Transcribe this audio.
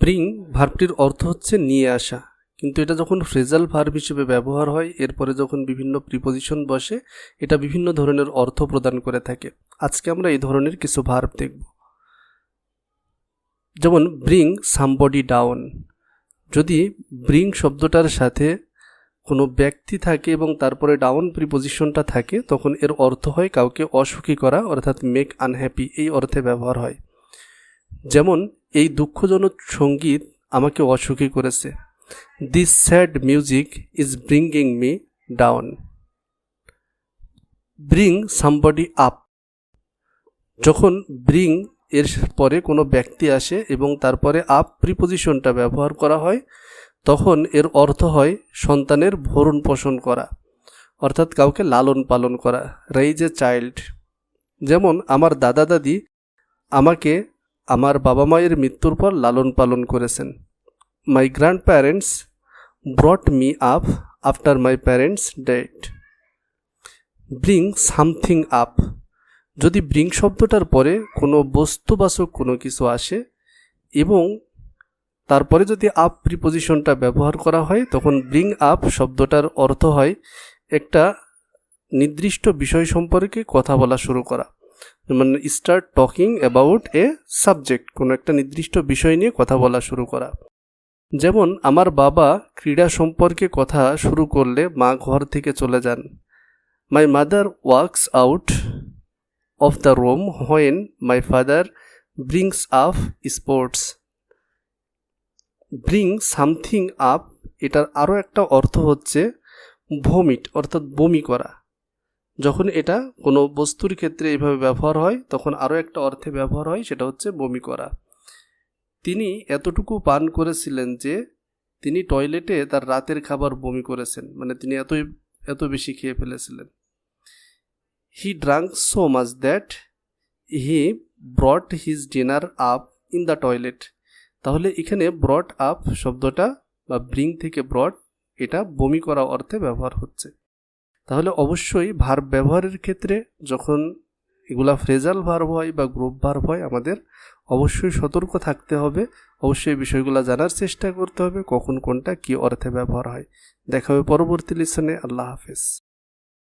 Bring ভার্বটির অর্থ হচ্ছে নিয়ে আসা। কিন্তু এটা যখন ফ্রেজাল ভার্ব হিসেবে ব্যবহার হয়, এরপরে যখন বিভিন্ন প্রিপোজিশন বসে, এটা বিভিন্ন ধরনের অর্থ প্রদান করে থাকে। আজকে আমরা এই ধরনের কিছু ভার্ব দেখব। যেমন ব্রিং সামবডি ডাউন যদি ব্রিং শব্দটার সাথে কোনো ব্যক্তি থাকে এবং তারপরে ডাউন প্রিপোজিশনটা থাকে, তখন এর অর্থ হয় কাউকে অসুখী করা, অর্থাৎ মেক আনহ্যাপি এই অর্থে ব্যবহার হয়। যেমন, এই দুঃখজনক সংগীত আমাকে অসুখী করেছে। This sad music is bringing me down bring somebody up যখন ব্রিং এর পরে কোনো ব্যক্তি আসে এবং তারপরে আপ প্রিপোজিশনটা ব্যবহার করা হয়, তখন এর অর্থ হয় সন্তানের ভরণ পোষণ করা, অর্থাৎ কাউকে লালন পালন করা। রাইজ এ চাইল্ড যেমন, আমার দাদা দাদি আমাকে আমার বাবা মায়ের মৃত্যুর পর লালন পালন করেছেন। My grandparents brought me up after my parents death bring something up যদি ব্রিং শব্দটার পরে কোনো বস্তুবাচক কোনো কিছু আসে এবং তারপরে যদি আপ প্রিপোজিশনটা ব্যবহার করা হয়, তখন ব্রিং আপ শব্দটার অর্থ হয় একটা নির্দিষ্ট বিষয় সম্পর্কে কথা বলা শুরু করা। মানে start talking about a subject কোনো একটা নির্দিষ্ট বিষয় নিয়ে কথা বলা শুরু করা। যেমন, আমার বাবা ক্রীড়া সম্পর্কে কথা শুরু করলে মা ঘর থেকে চলে যান। My mother works out of the room when my father brings up sports bring something up এটার আরও একটা অর্থ হচ্ছে ভমিট অর্থাৎ বমি করা। যখন এটা কোনো বস্তুর ক্ষেত্রে এইভাবে ব্যবহার হয়, তখন আরও একটা অর্থে ব্যবহার হয়, সেটা হচ্ছে বমি করা। তিনি এতটুকু পান করেছিলেন যে, তিনি টয়লেটে তার রাতের খাবার বমি করেছেন মানে তিনি এতই এত বেশি খেয়ে ফেলেছিলেন। He drank so much that he brought his dinner up in the toilet তাহলে এখানে ব্রট আপ শব্দটা বা ব্রিং থেকে ব্রড এটা বমি করা অর্থে ব্যবহার হচ্ছে। তাহলে অবশ্যই ভার্ব ব্যবহারের ক্ষেত্রে যখন এগুলা ফ্রেজাল ভার্ব হয় বা গ্রুপ ভার্ব হয়, আমাদের অবশ্যই সতর্ক থাকতে হবে। অবশ্যই বিষয়গুলো জানার চেষ্টা করতে হবে, কখন কোনটা কি অর্থে ব্যবহার হয়। দেখা হবে পরবর্তী লিসনে আল্লাহ হাফেজ।